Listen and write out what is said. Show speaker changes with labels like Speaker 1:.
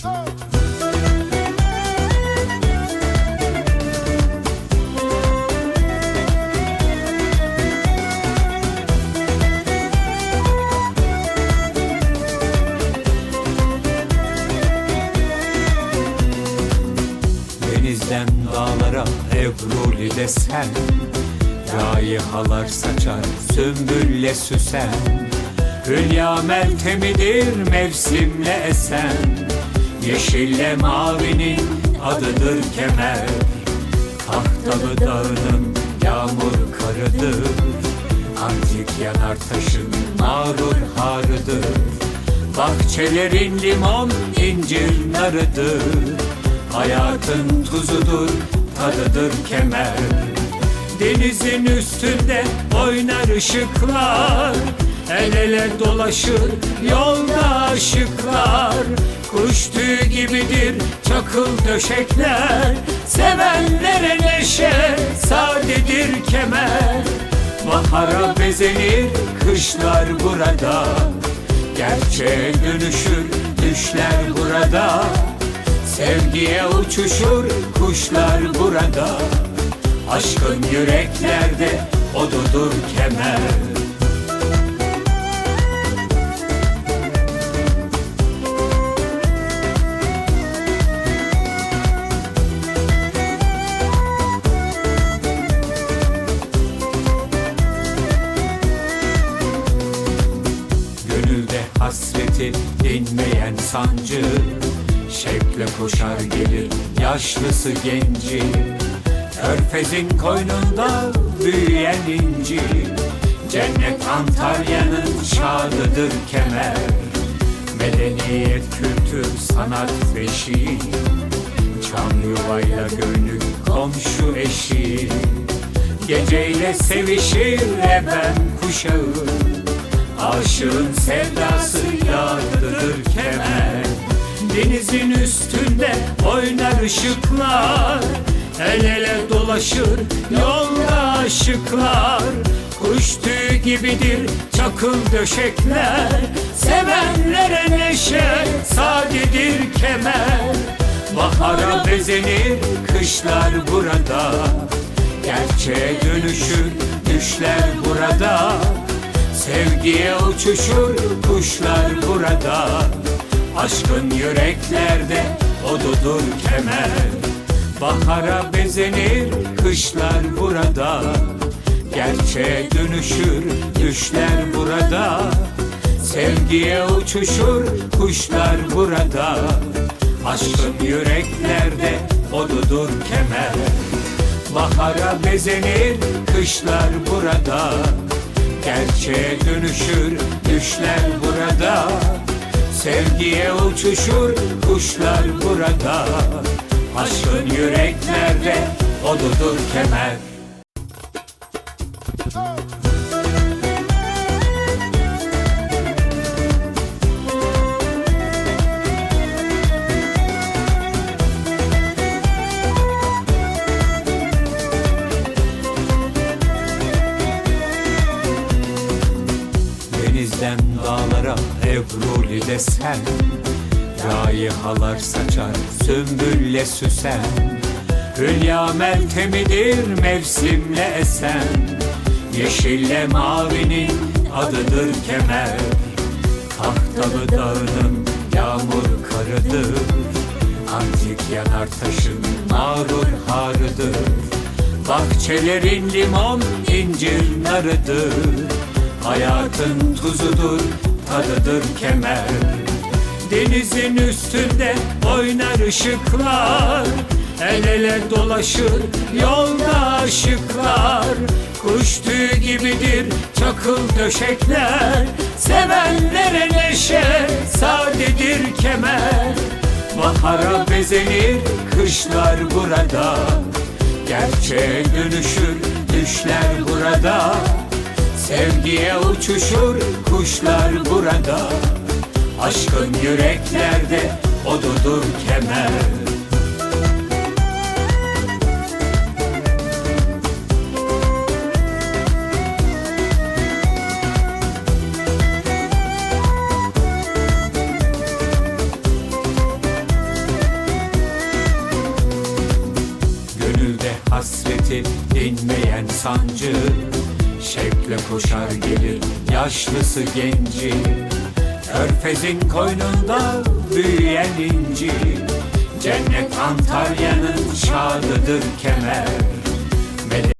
Speaker 1: Denizden dağlara Ebruli desen Raihalar saçar sümbülle süsen Hülya meltemidir mevsimle esen Yeşille mavinin adıdır kemer. Tahtalı dağının yağmur karıdır. Antik yanar taşın mağrur harıdır. Bahçelerin limon incir narıdır. Hayatın tuzudur, tadıdır kemer. Denizin üstünde oynar ışıklar. El ele dolaşır yolda aşıklar Kuş tüyü gibidir çakıl döşekler. Sevenlere neşe, sadedir kemer. Bahara bezenir kışlar burada. Gerçeğe dönüşür düşler burada. Sevgiye uçuşur kuşlar burada. Aşkın yüreklerde odudur kemer hasreti dinmeyen sancı. Şevkle koşar gelir yaşlısı genci. Körfezin koynunda büyüyen inci. Cennet Antalya'nın şadıdır kemer. Medeniyet, kültür, sanat beşiği Çam yuvayla gönül komşu eşi. Geceyle sevişir eben kuşağı Aşığın sevdası yardıdır kemer. Denizin üstünde oynar ışıklar. El ele dolaşır yolda aşıklar. Kuş tüyü gibidir çakıl döşekler. Sevenlere neşe sadedir kemer. Bahara bezenir kışlar burada. Gerçeğe dönüşür düşler burada Sevgiye uçuşur kuşlar burada. Aşkın yüreklerde odudur kemer. Bahara bezenir kışlar burada. Gerçeğe dönüşür düşler burada. Sevgiye uçuşur kuşlar burada. Aşkın yüreklerde odudur kemer. Bahara bezenir kışlar burada Gerçeğe dönüşür düşler burada. Sevgiye uçuşur kuşlar burada. Aşkın yüreklerde odudur kemer Denizden dağlara Ebruli desen Raihalar saçar sümbülle süsen. Hülya meltemidir mevsimle esen? Yeşille mavinin adıdır kemer. Tahtalı dağının yağmur karıdır? Antik yanar taşın mağrur harıdır. Bahçelerin limon incir narıdır Hayatın tuzudur, tadıdır kemer. Denizin üstünde oynar ışıklar. El ele dolaşır yolda aşıklar. Kuş tüyü gibidir çakıl döşekler. Sevenlere neşe, sadedir kemer. Bahara bezenir kışlar burada. Gerçeğe dönüşür düşler burada Sevgiye uçuşur kuşlar burada. Aşkın yüreklerde odudur kemer. Gönülde hasreti dinmeyen sancı Şevkle koşar gelir yaşlısı genci Körfezin koynunda büyüyen inci Cennet Antalya'nın şadıdır kemer